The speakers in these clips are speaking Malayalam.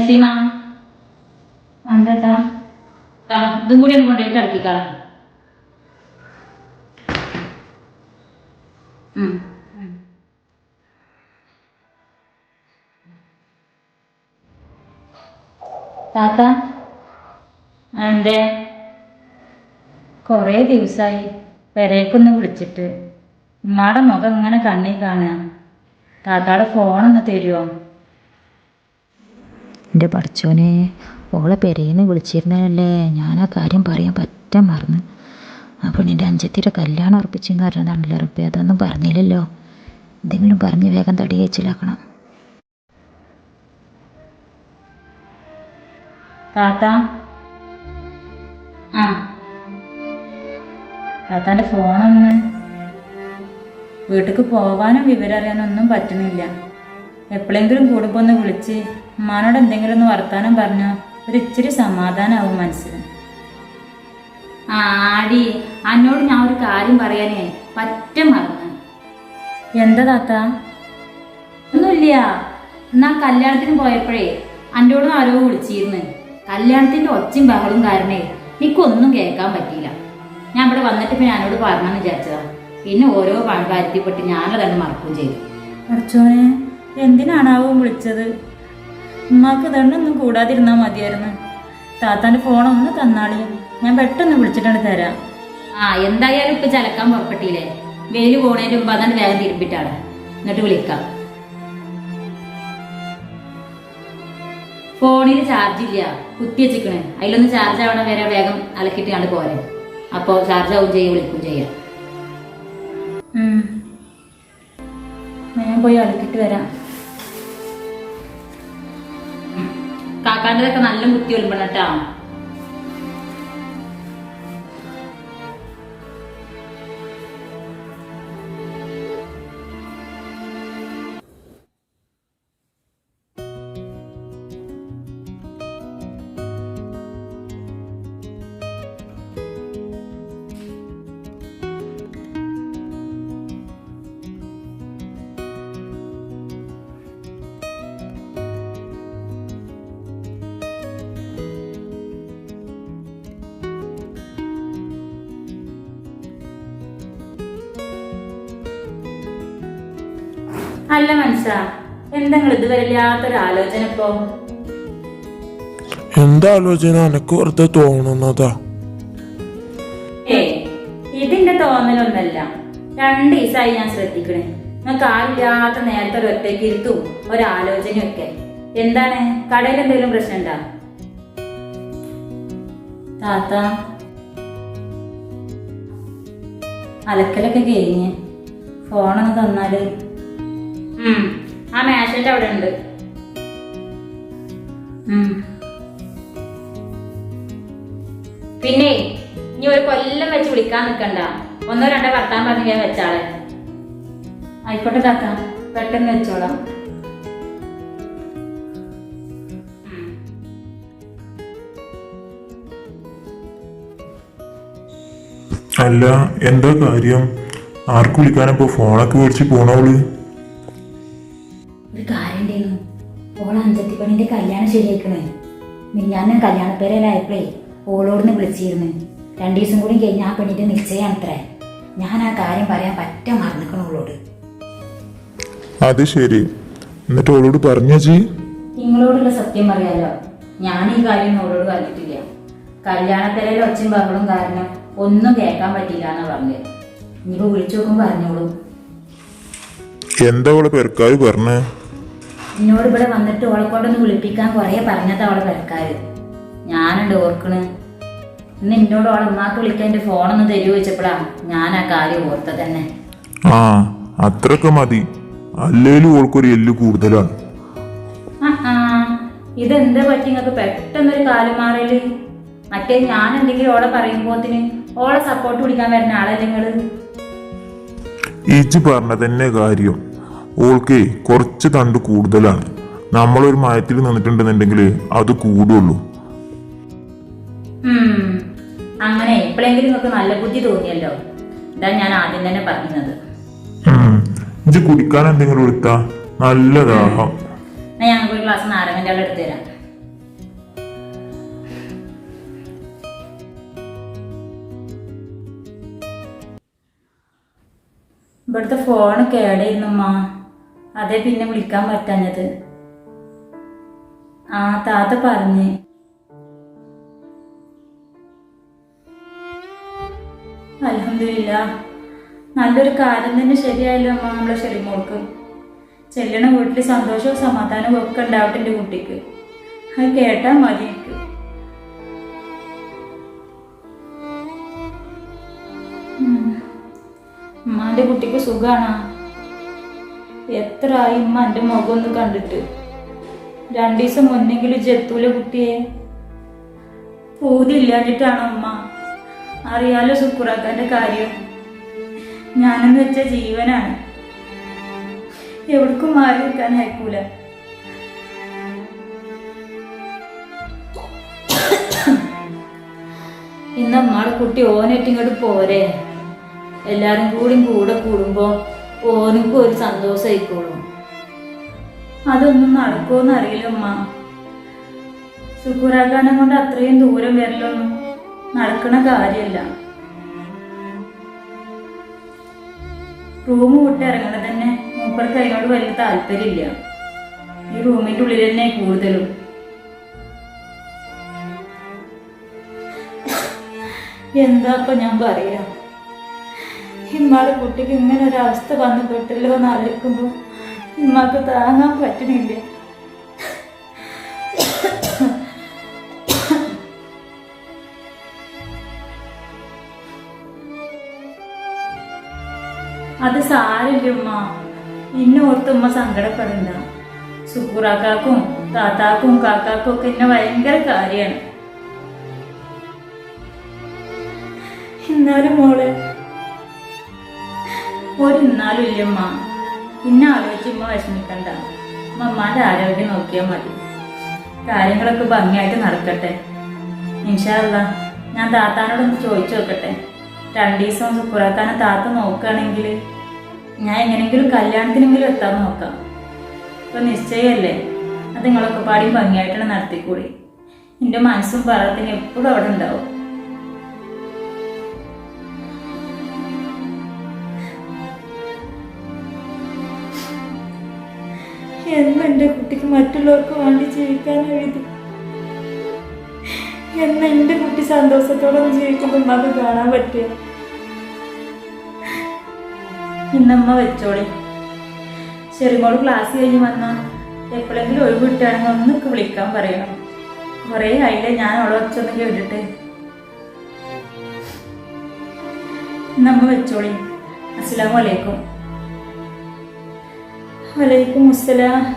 നസീമ എന്താ ഇതും കൂടി ഒന്ന് കൊണ്ടുപോയിട്ട് ഇറക്കിക്കളാം ഉം. താത്ത എന്തേ കുറേ ദിവസമായി പെരേക്കൊന്ന് വിളിച്ചിട്ട്. ഉമ്മാടെ മുഖം ഇങ്ങനെ കണ്ണി കാണുക. താത്താടെ ഫോണൊന്ന് തരുമോ എന്റെ പഠിച്ചോനെ ഓളെ പെരേന്ന് വിളിച്ചിരുന്നല്ലേ ഞാൻ ആ കാര്യം പറയാൻ പറ്റാൻ മറന്ന്. അപ്പോൾ നിന്റെ അഞ്ചത്തിയുടെ കല്യാണം ഉറപ്പിച്ചെന്ന് പറഞ്ഞതാണല്ലോ ഉറപ്പി അതൊന്നും പറഞ്ഞില്ലല്ലോ. എന്തെങ്കിലും പറഞ്ഞ് വേഗം തടി കഴിച്ചിലാക്കണം. താത്ത? ആ. താത്താന്റെ ഫോണൊന്ന് വീട്ടിലേക്ക് പോകാനും വിവരം അറിയാനൊന്നും പറ്റുന്നില്ല. എപ്പോഴെങ്കിലും കൂടുമ്പോൾ ഒന്ന് വിളിച്ച് ഉമ്മാനോട് എന്തെങ്കിലും ഒന്ന് വർത്താനം പറഞ്ഞാൽ ഒരു ഇച്ചിരി സമാധാനമാവും മനസ്സിന്. ആടി അന്നോട് ഞാൻ ഒരു കാര്യം പറയാനേ പറ്റ മറന്നു. എന്താ താത്ത? ഒന്നുമില്ല. എന്നാ കല്യാണത്തിന് പോയപ്പോഴേ അന്നോട് ആരോ വിളിച്ചിരുന്നു. കല്യാണത്തിന്റെ ഒച്ചയും ബഹളും കാരണേ എനിക്കൊന്നും കേൾക്കാൻ പറ്റിയില്ല. ഞാൻ ഇവിടെ വന്നിട്ട് പിന്നെ എന്നോട് പറഞ്ഞെന്ന് വിചാരിച്ചതാ. പിന്നെ ഓരോ പണ ഞാനത് ഞാനതന്നെ മറക്കുകയും ചെയ്തു. അച്ഛനെ എന്തിനാണാവും വിളിച്ചത്? ഉമ്മാക്ക് ഇതൊന്നും കൂടാതിരുന്നാ മതിയായിരുന്നു. താത്താന്റെ ഫോൺ ഒന്ന് തന്നാളി. ഞാൻ പെട്ടെന്ന് വിളിച്ചിട്ടാണ് തരാം. ആ എന്തായാലും ഇപ്പൊ ചലക്കാൻ പുറപ്പെട്ടില്ലേ? വെയിൽ പോണേന്റെ മുമ്പ് അതാണ് വേഗം തിരുമ്പിട്ടാണ് എന്നിട്ട് വിളിക്കാം. ഫോണിൽ ചാർജ് ഇല്ല. കുത്തി വെച്ചിക്കണ് അതിലൊന്ന് ചാർജ് ആവണ വരെ വേഗം അലക്കിട്ട് കണ്ട് പോരെ. അപ്പോ ചാർജ് ആവും ചെയ്യും വിളിക്കും ചെയ്യാം. ഞാൻ പോയി അലക്കിട്ട് വരാം. കാക്കാന്റെതൊക്കെ നല്ല കുത്തി കേട്ടോ അല്ല മനസ്സാ. എന്താ ഇതുവരെ ഇല്ലാത്തൊരു ആലോചന ഇപ്പോ? എന്താ ആലോചന എനക്ക് വെറുതെ തോന്നുന്നതാ ഏ ഇതിന്റെ തോന്നലൊന്നല്ല. രണ്ട് ദിവസമായി ഞാൻ ശ്രദ്ധിക്കണേ. നിങ്ങൾക്ക് ആരില്ലാത്ത നേരത്തെ ഒരു ഒറ്റയ്ക്ക് ഇരുത്തും ഒരാലോചനയും ഒക്കെ. എന്താണ്? കടയിൽ എന്തെങ്കിലും പ്രശ്നം ഉണ്ടാ? താത്ത. അലക്കലൊക്കെ കഴിഞ്ഞ്. ഫോണൊന്ന് തന്നാൽ ആ മേശന്റെ അവിടെ ഉണ്ട്. പിന്നെ ഇനി ഒരു കൊല്ലം വെച്ച് വിളിക്കാൻ നിൽക്കണ്ട ഒന്നോ രണ്ടോ വർത്താൻ പറഞ്ഞ് ഞാൻ വെച്ചാളെ. ആയിക്കോട്ടെ താത്ത പെട്ടെന്ന് വെച്ചോളാം. അല്ല എന്താ കാര്യം? ആർക്ക് വിളിക്കാനപ്പോ ഫോണൊക്കെ മേടിച്ച് പോണവൾ ഒരു കാര്യം ഉണ്ടായിരുന്നു ഓളെ കല്യാണം ശരിയാക്കണേ. മിഞ്ഞാന്ന് ഓളോട് ഓളോടുന്ന് വിളിച്ചിരുന്നു. രണ്ടു ദിവസം കൂടി കഴിഞ്ഞ് ആ പെണ്ണിന്റെ നിശ്ചയാണത്രേ. ഞാൻ ആ കാര്യം പറയാൻ പറ്റ മറന്നിക്കണം ഓളോട്. അത് ശരി. എന്നിട്ട് ഓളോട് പറഞ്ഞു ജി? നിങ്ങളോടുള്ള സത്യം പറയാലോ. ഞാൻ ഈ കാര്യം ഓളോട് പറഞ്ഞിട്ടില്ല. കല്യാണത്തിലെ ഒച്ചും ബഹളും കാരണം ഒന്നും കേൾക്കാൻ പറ്റില്ല എന്നാ പറഞ്ഞത് ഇനിയിപ്പോ വിളിച്ചു നോക്കുമ്പോ പറഞ്ഞോളൂ. എന്താ ഓളെ പെരക്കാര് പറഞ്ഞേ? എന്നോട് ഇവിടെ വന്നിട്ട് ഓളെ കൊണ്ടൊന്ന് വിളിപ്പിക്കാൻ കുറേ പറഞ്ഞതാ അവളെ കിടക്കാർ ഞാനുണ്ട് ഓർക്കണ്. ഇന്ന് എന്നോട് ഓളെ ഉമ്മാക്ക് വിളിക്കാൻ എന്റെ ഫോണൊന്ന് തരുമോ വെച്ചപ്പോഴാ ഞാൻ ആ കാര്യം ഓർത്തത് തന്നെ. ആ അത്രയ്ക്ക് മതി. അല്ലേലും ഓൾക്കൊരു എല്ല് കൂടുതലാണ്. ഇതെന്താ പറ്റി? നിങ്ങൾക്ക് പെട്ടെന്നൊരു കാലം മാറൽ. മറ്റേ ഞാൻ എന്തെങ്കിലും ഓളെ പറയുമ്പോത്തിന് ഓളെ സപ്പോർട്ട് പിടിക്കാൻ വരുന്ന ആളല്ലേ നിങ്ങൾ ഇജ് പറഞ്ഞ തന്നെ കാര്യം. ഓൾക്ക് കുറച്ച് തണ്ട് കൂടുതലാണ്. നമ്മളൊരു മയത്തിൽ നിന്നിട്ടുണ്ടെന്നുണ്ടെങ്കിൽ അത് കൂടുള്ളൂ. അങ്ങനെ എപ്പോഴെങ്കിലും നിങ്ങൾക്ക് നല്ല ബുദ്ധി തോന്നിയല്ലോ? ഇതാ ഞാൻ ആദ്യം തന്നെ പറഞ്ഞത്. ഇത് കുടിക്കാൻ എന്തെങ്കിലും എടുത്താ? നല്ല ദാഹം. ഞാൻ ഞങ്ങൾക്ക് ഒരു ഗ്ലാസ് നാരങ്ങന്റെ വെള്ളം എടുത്തു തരാം. ഇവിടുത്തെ ഫോൺ കേടായിരുന്നമ്മ അതേ പിന്നെ വിളിക്കാൻ പറ്റാഞ്ഞത്. ആ താത്ത പറഞ്ഞ്. അലഹമില്ല നല്ലൊരു കാര്യം തന്നെ ശരിയായല്ലോ അമ്മ നമ്മളെ ഷെറിമോൾക്ക്. ചെല്ലണ വീട്ടിൽ സന്തോഷവും സമാധാനവും ഒക്കെ ഉണ്ടാവട്ടെ എന്റെ കുട്ടിക്ക്. അത് കേട്ടാൽ മതി. ഉമ്മാന്റെ കുട്ടിക്ക് സുഖാണോ? എത്ര ആയി എന്റെ മുഖം ഒന്ന് കണ്ടിട്ട്? രണ്ടു ദിവസം മുന്നെങ്കിലും ജത്തൂല കുട്ടിയെ പൂതില്ലാഞ്ഞിട്ടാണ് ഉമ്മ? അറിയാലോ സുക്കുറാക്കാന്റെ കാര്യം. ഞാനെന്ന് വെച്ച ജീവനാണ്. എവിടേക്കും മാറി നിൽക്കാൻ അയക്കൂല. ഇന്ന് അമ്മയുടെ കുട്ടി ഓനേറ്റിങ്ങോട്ട് പോരെ. എല്ലാരും കൂടി കൂടെ കൂടുമ്പോ ഓനക്കും ഒരു സന്തോഷമായിക്കോളും അതൊന്നും നടക്കുമെന്ന് അറിയില്ല ഉമ്മ. സുക്കുറാക്കാനെ കൊണ്ട് അത്രയും ദൂരം വരലൊന്നും നടക്കണ കാര്യമല്ല റൂം വിട്ട് ഇറങ്ങണ തന്നെ മൂപ്പർക്ക് അതിനോട് വലിയ താല്പര്യമില്ല. ഈ റൂമിന്റെ ഉള്ളിൽ തന്നെ കൂടുതലും. എന്താ ഞാൻ പറയാ? ഇമ്മാടെ കുട്ടിക്ക് ഇങ്ങനെ ഒരു അവസ്ഥ വന്നു പെട്ടല്ലോ എന്ന് ആലോചിക്കുമ്പോൾ ഇമ്മക്ക് താങ്ങാൻ പറ്റണില്ല. അത് സാരില്ല ഉമ്മ. ഇന്നോർത്ത് ഉമ്മ സങ്കടപ്പെടണ്ട. സുക്കൂറാക്കാക്കും താത്താക്കും കാക്കാക്കും ഒക്കെ എന്നെ ഭയങ്കര കാര്യമാണ് എന്നാലും മോൾ ഒരു എന്നാലും ഇല്ലമ്മ പിന്നെ ആലോചിച്ച് ഉമ്മ വിഷമിക്കണ്ട. ഉമ്മാന്റെ ആരോഗ്യം നോക്കിയാൽ മതി. കാര്യങ്ങളൊക്കെ ഭംഗിയായിട്ട് നടക്കട്ടെ. ഇൻഷാല്ല ഞാൻ താത്താനോടൊന്ന് ചോദിച്ചു നോക്കട്ടെ. രണ്ടു ദിവസം സുക്കുറാക്കാനെ താത്ത നോക്കുകയാണെങ്കിൽ ഞാൻ എങ്ങനെയെങ്കിലും കല്യാണത്തിനെങ്കിലും എത്താൻ നോക്കാം. ഇപ്പൊ നിശ്ചയമല്ലേ അത് നിങ്ങളൊക്കെ പാടി ഭംഗിയായിട്ടാണ് നടത്തിക്കൂടി. എന്റെ മനസ്സും പറയത്തിന് എപ്പോഴും അവിടെ ഉണ്ടാവും. എന്നും എന്റെ കുട്ടിക്ക് മറ്റുള്ളവർക്ക് വേണ്ടി ജീവിക്കാൻ എഴുതി എന്ന എന്റെ കുട്ടി സന്തോഷത്തോടെ ജീവിക്കുമ്പോൾ അത് കാണാൻ പറ്റുക ഇന്നമ്മ വെച്ചോളി. ചെറിമോൾ ക്ലാസ് കഴിഞ്ഞ് വന്നാൽ എപ്പോഴെങ്കിലും ഒഴിവ് കിട്ടുകയാണെങ്കിൽ ഒന്നൊക്കെ വിളിക്കാൻ പറയണം. കുറേ ആയില്ലേ ഞാൻ അവളെ വെച്ചൊന്ന് കേട്ടിട്ട്. ഇന്നമ്മ വെച്ചോളി. അസ്സലാമു അലൈക്കും. വലൈക്കും അസ്സലാം.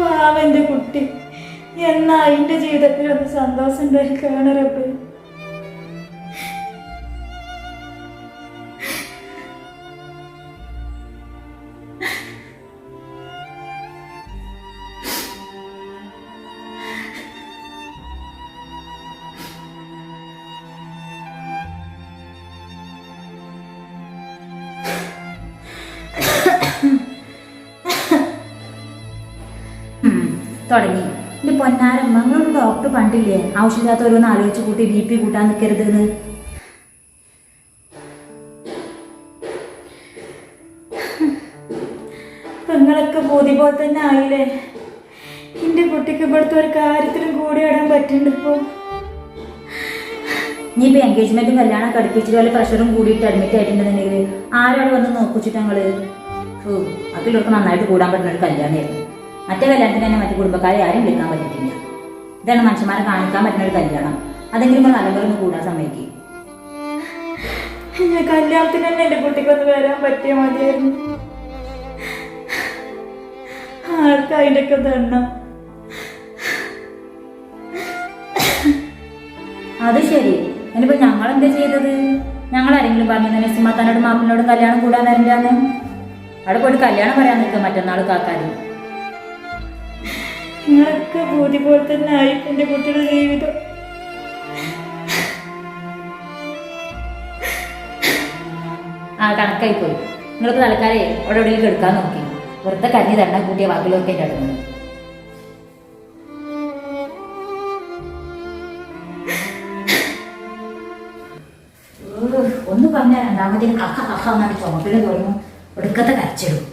പാവന്റെ കുട്ടി. എന്നാ അതിന്റെ ജീവിതത്തിൽ ഒന്ന് സന്തോഷം ഉണ്ടായി കാണറപ്പ് തുടങ്ങി. എന്റെ പൊന്നാരം നിങ്ങളോട് ഡോക്ടർ പണ്ടില്ലേ? ആവശ്യമില്ലാത്തവരൊന്ന് ആലോചിച്ച് കൂട്ടി ബി പി കൂട്ടാൻ നിൽക്കരുത് എന്ന് നിങ്ങളൊക്കെ ബോധി പോലെ തന്നെ ആയില്ലേ? എന്റെ കുട്ടിക്ക് ഇവിടുത്തെ ഒരു കാര്യത്തിലും കൂടി ഇടാൻ പറ്റുന്നുണ്ട് ഇപ്പോ. നീ ഇപ്പൊ എൻഗേജ്മെന്റും കല്യാണം കടുപ്പിച്ചിട്ട് വല്ല പ്രഷറും കൂടിയിട്ട് അഡ്മിറ്റ് ആയിട്ടുണ്ടെന്നുണ്ടെങ്കിൽ ആരാണ് വന്ന് നോക്കിച്ചിട്ട് ഞങ്ങൾ? അതിലൊക്കെ നന്നായിട്ട് കൂടാൻ പറ്റുന്ന ഒരു കല്യാണമായിരുന്നു. മറ്റേ കല്യാണത്തിന് തന്നെ മറ്റു കുടുംബക്കാരെ ആരും വിളിക്കാൻ പറ്റിയിട്ടില്ല. ഇതാണ് മനുഷ്യന്മാരെ കാണിക്കാൻ പറ്റുന്ന ഒരു കല്യാണം. അതെങ്കിലും നിങ്ങൾ നല്ലപോലെ ഒന്ന് കൂടാൻ സമയത്ത് കല്യാണത്തിന് തന്നെ എന്റെ കുട്ടിക്കൊന്ന് വരാൻ പറ്റിയ മതിയായിരുന്നു. ആർക്കും അതിന്റെ ഒക്കെ ദണ്ണം? അത് ശരി. ഇനിയിപ്പോ ഞങ്ങൾ എന്താ ചെയ്തത്? ഞങ്ങൾ ആരെങ്കിലും പറഞ്ഞു നസീമാത്താനോടും മാപ്പിനോട് കല്യാണം കൂടാൻ വരണ്ടാന്ന്? അവിടെ പോയിട്ട് കല്യാണം പറയാൻ നിൽക്കുക മറ്റന്നാൾ കാക്കാരും. നിങ്ങളൊക്കെ ബോധി പോലെ തന്നെ ആയി എന്റെ കുട്ടിയുടെ ജീവിതം. ആ കണക്കായി പോയി നിങ്ങൾക്ക് തലക്കാരെ അവിടെ എവിടെയെങ്കിലും എടുക്കാൻ നോക്കി. വെറുതെ കഞ്ഞി തരണ കൂട്ടിയ വാക്കിലൊക്കെ എന്റെ അടുക്കുന്നത് ഒന്ന് പറഞ്ഞാൽ രണ്ടാമതിന് കക്ക കക്ക എന്നാണ് ചുമപ്പിന് തോന്നുന്നു. ഒടുക്കത്തെ കരച്ചിടും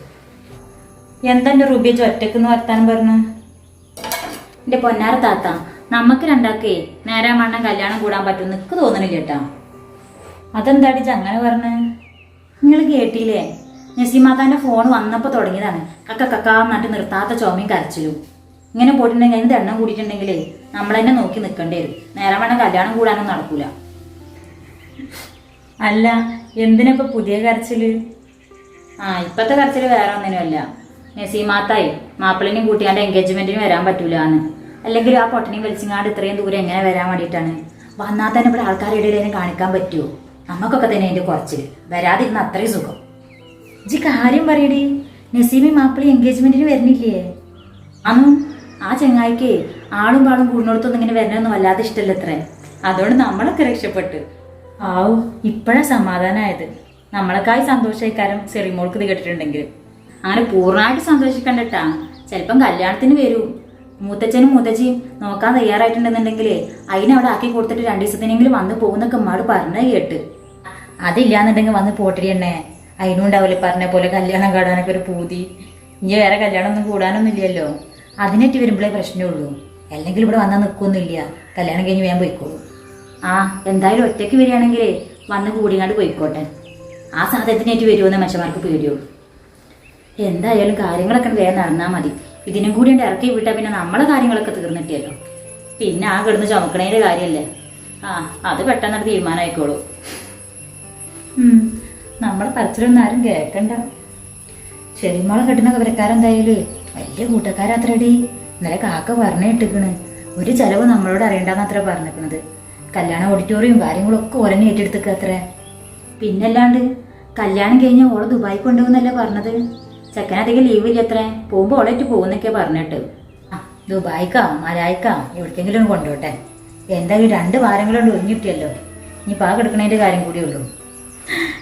എന്തെന്റെ റുബിയെ ഒറ്റക്കെന്ന് വർത്താനം പറഞ്ഞു? എന്റെ പൊന്നാര താത്ത നമുക്ക് രണ്ടാക്കേ നേരാ മണ്ണം കല്യാണം കൂടാൻ പറ്റും നിക്ക് തോന്നണില്ല കേട്ടാ. അതെന്താടി അങ്ങനെ പറഞ്ഞ്? നിങ്ങൾ കേട്ടില്ലേ? നസീമാക്കാന്റെ ഫോൺ വന്നപ്പോ തുടങ്ങിയതാണ്. കക്ക കക്കാന്നിട്ട് നിർത്താത്ത ചുമയും കരച്ചിലും. ഇങ്ങനെ പോയിട്ടുണ്ടെങ്കിൽ അതിന് എണ്ണം കൂടിയിട്ടുണ്ടെങ്കിലേ നമ്മൾ തന്നെ നോക്കി നിൽക്കേണ്ടി വരും. നേരം വേണം കല്യാണം കൂടാനൊന്നും നടക്കൂല. അല്ല എന്തിനപ്പോ പുതിയ കരച്ചിൽ? ആ ഇപ്പത്തെ കരച്ചിൽ വേറെ ഒന്നിനുമല്ല നസീമാത്തായി മാപ്പിളിനെയും കൂട്ടിയാണ്ട് എൻഗേജ്മെന്റിന് വരാൻ പറ്റൂല എന്ന് അല്ലെങ്കിൽ ആ പൊട്ടനെയും വലിച്ചിങ്ങാണ്ട് ഇത്രയും ദൂരം എങ്ങനെ വരാൻ വേണ്ടിയിട്ടാണ്? വന്നാൽ തന്നെ ഇവിടെ ആൾക്കാരുടെ ഇടയിൽ കാണിക്കാൻ പറ്റുമോ നമുക്കൊക്കെ തന്നെ അതിന്റെ കുറച്ചിൽ വരാതിരുന്ന അത്രയും സുഖം. ജി കാര്യം പറയടി. നസീമി മാപ്പിളി എൻഗേജ്മെന്റിന് വരുന്നില്ലേ? അന്നും ആ ചെങ്ങായിക്ക് ആളും പാളും കൂടുന്നിടത്തൊന്നും ഇങ്ങനെ വരണമെന്നും വല്ലാതെ ഇഷ്ടമല്ല അത്ര. അതുകൊണ്ട് നമ്മളൊക്കെ രക്ഷപ്പെട്ട്. ആവു ഇപ്പോഴാ സമാധാനമായത് നമ്മളെക്കായി സന്തോഷക്കാരം സെറിമോൾക്ക് ഇത് കേട്ടിട്ടുണ്ടെങ്കിൽ. അങ്ങനെ പൂർണമായിട്ട് സന്തോഷിക്കണ്ടട്ടാ ചിലപ്പം കല്യാണത്തിന് വരൂ. മൂത്തച്ഛനും മൂത്തച്ഛയും നോക്കാൻ തയ്യാറായിട്ടുണ്ടെന്നുണ്ടെങ്കിൽ അതിനവിടെ ആക്കി കൊടുത്തിട്ട് രണ്ടു ദിവസത്തിനെങ്കിലും വന്ന് പോകുന്നൊക്കെ മാട് പറഞ്ഞ കേട്ട്. അതില്ലാന്നുണ്ടെങ്കിൽ വന്ന് പോട്ടിരിയണ്ണേ അതിനും ഉണ്ടാവില്ല പറഞ്ഞ പോലെ കല്യാണം കാണാനൊക്കെ ഒരു പൂതി. ഇനി വേറെ കല്യാണം ഒന്നും കൂടാനൊന്നും ഇല്ലല്ലോ. അതിനേറ്റ് വരുമ്പോഴേ പ്രശ്നമുള്ളൂ അല്ലെങ്കിൽ ഇവിടെ വന്നാൽ നിൽക്കൊന്നുമില്ല കല്യാണം കഴിഞ്ഞ് വേഗം പോയിക്കോളൂ. ആ എന്തായാലും ഒറ്റയ്ക്ക് വരികയാണെങ്കിലേ വന്ന് കൂടിങ്ങാണ്ട് പോയിക്കോട്ടെ. ആ സാധനത്തിനേറ്റ് വരുമെന്ന് മനുഷ്യന്മാർക്ക് പേടിയുള്ളൂ. എന്തായാലും കാര്യങ്ങളൊക്കെ വേഗം നടന്നാൽ മതി. ഇതിനും കൂടി ഉണ്ട് ഇറക്കി വിട്ടാൽ പിന്നെ നമ്മളെ കാര്യങ്ങളൊക്കെ തീർന്നിട്ടിയല്ലോ. പിന്നെ ആ കിടന്ന് ചുമക്കണേന്റെ കാര്യമല്ലേ ആ അത് പെട്ടെന്ന് തീരുമാനമായിക്കോളൂ നമ്മളെ പറച്ചിലൊന്നും ആരും കേൾക്കണ്ട ചെറിമോളെ കെട്ടുന്ന കവരക്കാരെന്തായാലും വലിയ കൂട്ടക്കാരത്രടി. ഇന്നലെ കാക്ക പറഞ്ഞു ഇട്ടിക്കണ്. ഒരു ചെലവ് നമ്മളോട് അറിയണ്ടെന്ന് അത്ര പറഞ്ഞിരിക്കണത് കല്യാണ ഓഡിറ്റോറിയം കാര്യങ്ങളൊക്കെ ഓരന്നെ ഏറ്റെടുത്തേക്ക അത്ര പിന്നല്ലാണ്ട് കല്യാണം കഴിഞ്ഞ് ഓളെ ദുബായി കൊണ്ടുപോകുന്നല്ലേ പറഞ്ഞത്? ചെക്കനധികം ലീവ് ഇല്ല അത്രേ? പോകുമ്പോൾ ഓളേറ്റ് പോകുന്നൊക്കെ പറഞ്ഞിട്ട്. ദുബായിക്കാ മലായിക്കാ എവിടേക്കെങ്കിലും കൊണ്ടുപോട്ടെ. എന്തായാലും രണ്ട് വാരങ്ങളുണ്ട് ഒഴിഞ്ഞിട്ടിയല്ലോ ഇനി പാ കിടക്കണതിന്റെ കാര്യം കൂടിയേ ഉള്ളൂ.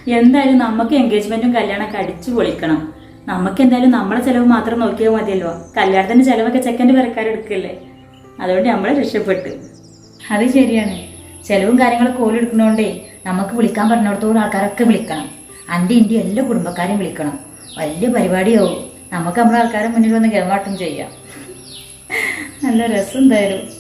എന്തായാലും നമുക്ക് എൻഗേജ്മെന്റും കല്യാണമൊക്കെ അടിച്ചു പൊളിക്കണം. നമുക്ക് എന്തായാലും നമ്മളെ ചെലവ് മാത്രം നോക്കിയാൽ മതിയല്ലോ. കല്യാണത്തിന്റെ ചെലവൊക്കെ ചെക്കന്റെ പേരക്കാരെടുക്കല്ലേ അതുകൊണ്ട് നമ്മൾ രക്ഷപ്പെട്ടു. അത് ശരിയാണ്. ചെലവും കാര്യങ്ങളൊക്കെ ഓലെടുക്കുന്നോണ്ടേ നമുക്ക് വിളിക്കാൻ പറഞ്ഞിടത്തോളം ആൾക്കാരൊക്കെ വിളിക്കണം. അന്റെ ഇന്റെ എല്ലാ കുടുംബക്കാരെയും വിളിക്കണം. വലിയ പരിപാടിയാവും. നമുക്ക് നമ്മുടെ ആൾക്കാരെ മുന്നിൽ വന്ന് കേൾവാട്ടം ചെയ്യാം. നല്ല രസം എന്തായാലും.